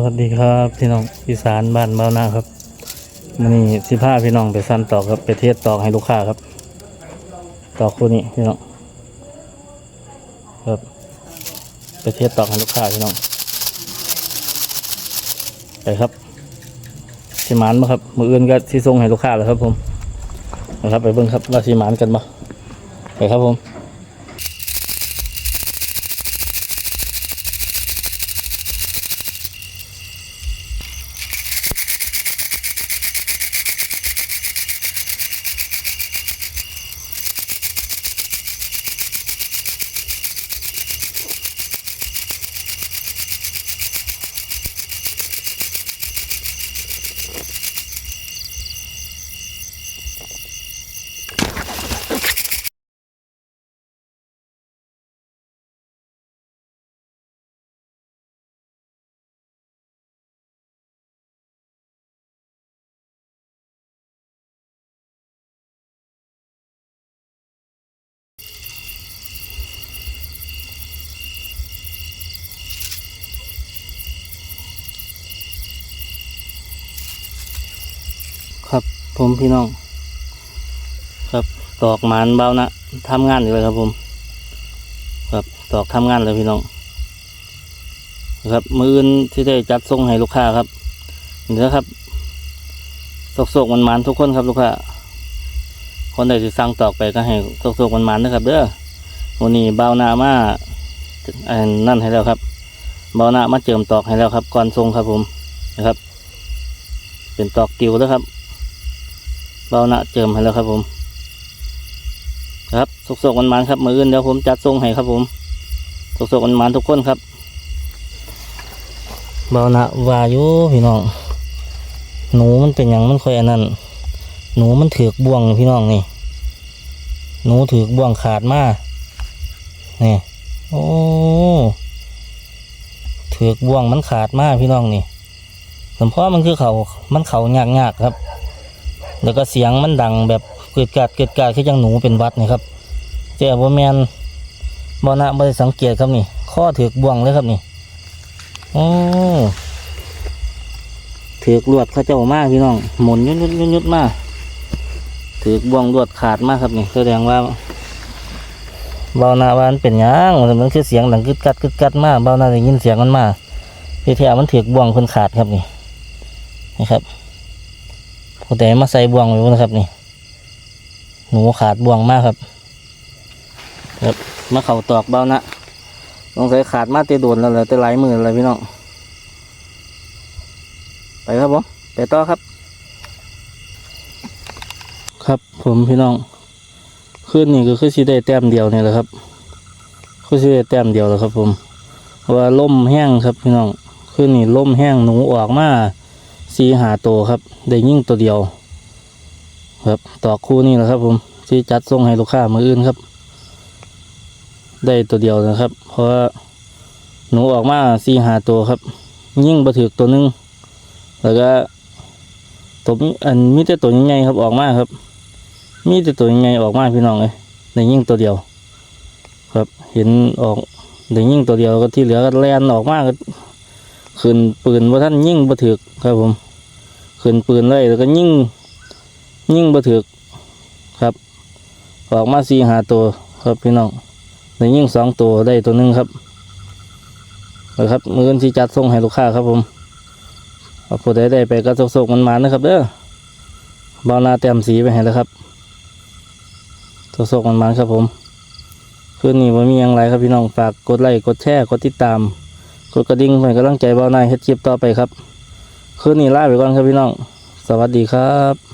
วัสดีครับพี่น้องอีสานบ้านเบานาครับมันนี่สิพาพี่น้องไปสั้นตอกครับไปเทศตอกให้ลูกค้าครับ ตอกคู่นี้พี่น้องครับไปเทศตอกให้ลูกค้าพี่น้องไปครับสิหมานมาครับมืออื่นก็ที่ส่งให้ลูกค้าแล้วครับผมนะครับไปเบิ่งครับว่าสิหมานกันบ่ไปครับผม ผมพี่น้อง ครับตอกหมานเบานะทำงานอยู่เลยครับผม ครับตอกทำงานเลยพี่น้อง ครับมืออื่นที่ได้จัดส่งให้ลูกค้าครับเดี๋ยวครับสกๆมันมันทุกคนครับลูกค้าคนใดที่สั่งตอกไปก็ให้สกๆมันมันนะครับ เด้อวันนี้เบาหนามาอันนั่นให้แล้วครับเบาหนามาเจิมตอกให้แล้วครับก่อนส่งครับผมนะครับ เป็นตอกติวแล้วครับ เบาหนะเจิมให้แล้วครับผม ครับสุกๆมันมันๆครับมืออื่นเดี๋ยวผมจัดทรงให้ครับผมสุกๆมันมันๆทุกคนครับ เบาหนะวายุพี่น้อง หนูมันเป็นอย่างมันค่อยอันนั้นหนูมันถือกบ่วงพี่น้องนี่ หนูถือกบ่วงขาดมานี่โอ้ถือกบ่วงมันขาดมากพี่น้องนี่สมพอมันคือเขามันเขายากๆครับ แล้วก็เสียงมันดังแบบเกิดกาดเกิดกาดคือจังหนูเป็นวัดนี่ครับเจ้าบ่แมนบ่นะบ่ได้สังเกตครับนี่ ข้อถือกบ่วงเลยครับนี่โอ้ถือกลวดเขาเจ้ามากพี่น้อง หมุนยุดยุดยุดยุดมาถือกบ่วงลวดขาดมากครับนี่แสดงว่าเบาหน้าว่ามันเป็นยังมันคือเสียงดังกึดกัดกึดกัดมากเบาหน้าได้ยินเสียงมันมากที่แท้มันถือกบ่วงเพิ่นขาดครับนี่นี่ครับ ผู้ใดมาใส่บ่วงไว้บ่นะครับนี่ หนูขาดบ่วงมากครับครับมาเข่าตอกเบ้านะสงใสัยขาดมาเตะโดนแล้วแหละเตะหลายมือเลยพี่น้อง ไปครับผมไปต่อครับ ครับผมพี่น้องขึ้นนี่ก็คือสีได้แต้มเดียวนี่แหละครับคือสีได้แต้มเดียวแล้วครับ ผมว่าล่มแห้งครับพี่น้องขึ้นนี่ล่มแห้งหนูออกมา สีหาตัวครับ ได้ยิ่งตัวเดียว ครับต่อคู่นี่แหละครับ ผมที่จัดส่งให้ลูกค้ามืออื่นครับ ได้ตัวเดียวนะครับ เพราะว่าหนูออกมาสีหาตัวครับ ยิ่งบะถือตัวหนึง แล้วก็ตัวมีอันมีแต่ตัวใหญ่ๆครับออกมาครับ มีแต่ตัวใหญ่ๆออกมาพี่น้องเลยได้ยิ่งตัวเดียว ครับเห็นออกได้ยิ่งตัวเดียวก็ที่เหลือก็แลนออกมาก็ขึ้นปืนว่าท่านยิ่งบะถือครับผม ขึ้นปืนเลยแล้วก็ยิ่งยิ่งบะถึกครับออกมาสี่หาตัวครับพี่น้องได้ยิ่งสองตัวได้ตัวหนึ่งครับนะครับมือนที่จัดส่งให้ลูกค้าครับผมเอาผู้ใดได้ไปก็ส่งๆมันมานะครับเด้อบานาเตรียมสีไปให้แล้วครับส่งๆมันมาครับผมคืนนี้ว่ามีอย่างไรครับพี่น้องฝากกดไลค์กดแชร์กดติดตามกดกระดิ่งเพื่อกำลังใจเบาหนายเฮ็ดคลิปต่อไปครับ คืนนี้ลาไปก่อนครับพี่น้อง สวัสดีครับ